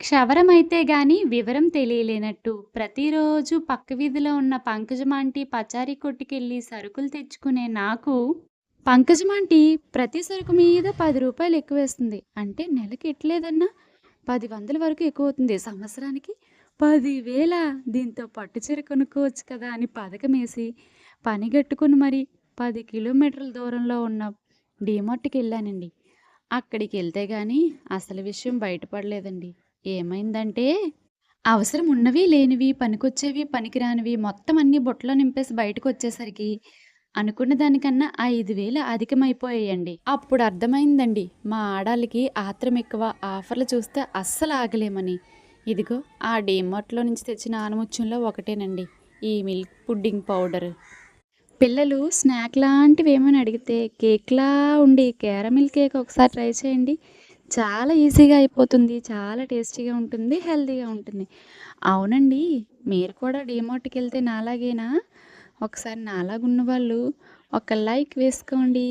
క్షవరమైతే గాని వివరం తెలియలేనట్టు. ప్రతిరోజు పక్క వీధిలో ఉన్న పంకజమాంటి పచారీ కొట్టుకెళ్ళి సరుకులు తెచ్చుకునే నాకు పంకజమాంటి ప్రతి సరుకు మీద పది రూపాయలు ఎక్కువేస్తుంది అంటే నెలకి ఎట్లేదన్నా? పది వందల వరకు ఎక్కువ అవుతుంది. సంవత్సరానికి పదివేల. దీంతో పట్టు చీర కొనుక్కోవచ్చు కదా అని పథకం వేసి పని గట్టుకుని మరి పది కిలోమీటర్ల దూరంలో ఉన్న డీమార్ట్కి వెళ్ళానండి. అక్కడికి వెళ్తే కానీ అసలు విషయం బయటపడలేదండి. ఏమైందంటే అవసరం ఉన్నవి లేనివి పనికొచ్చేవి పనికిరానివి మొత్తం అన్ని బుట్టలో నింపేసి బయటకు వచ్చేసరికి అనుకున్న దానికన్నా ఐదు వేలు అధికమైపోయాయండి. అప్పుడు అర్థమైందండి మా ఆడాళ్ళకి ఆత్రం ఎక్కువ ఆఫర్లు చూస్తే అస్సలు ఆగలేమని. ఇదిగో ఆ డీమార్ట్లో నుంచి తెచ్చిన ఆనముత్యంలో ఒకటేనండి ఈ మిల్క్ పుడ్డింగ్ పౌడర్. పిల్లలు స్నాక్ లాంటివి ఏమని అడిగితే కేక్లా ఉండి క్యారమిల్ కేక్ ఒకసారి ట్రై చేయండి. చాలా ఈజీగా అయిపోతుంది చాలా టేస్టీగా ఉంటుంది హెల్తీగా ఉంటుంది. అవునండి మీరు కూడా డిమార్ట్కి వెళ్తే నాలాగేనా? ఒకసారి నాలాగున్న వాళ్ళు ఒక లైక్ వేసుకోండి.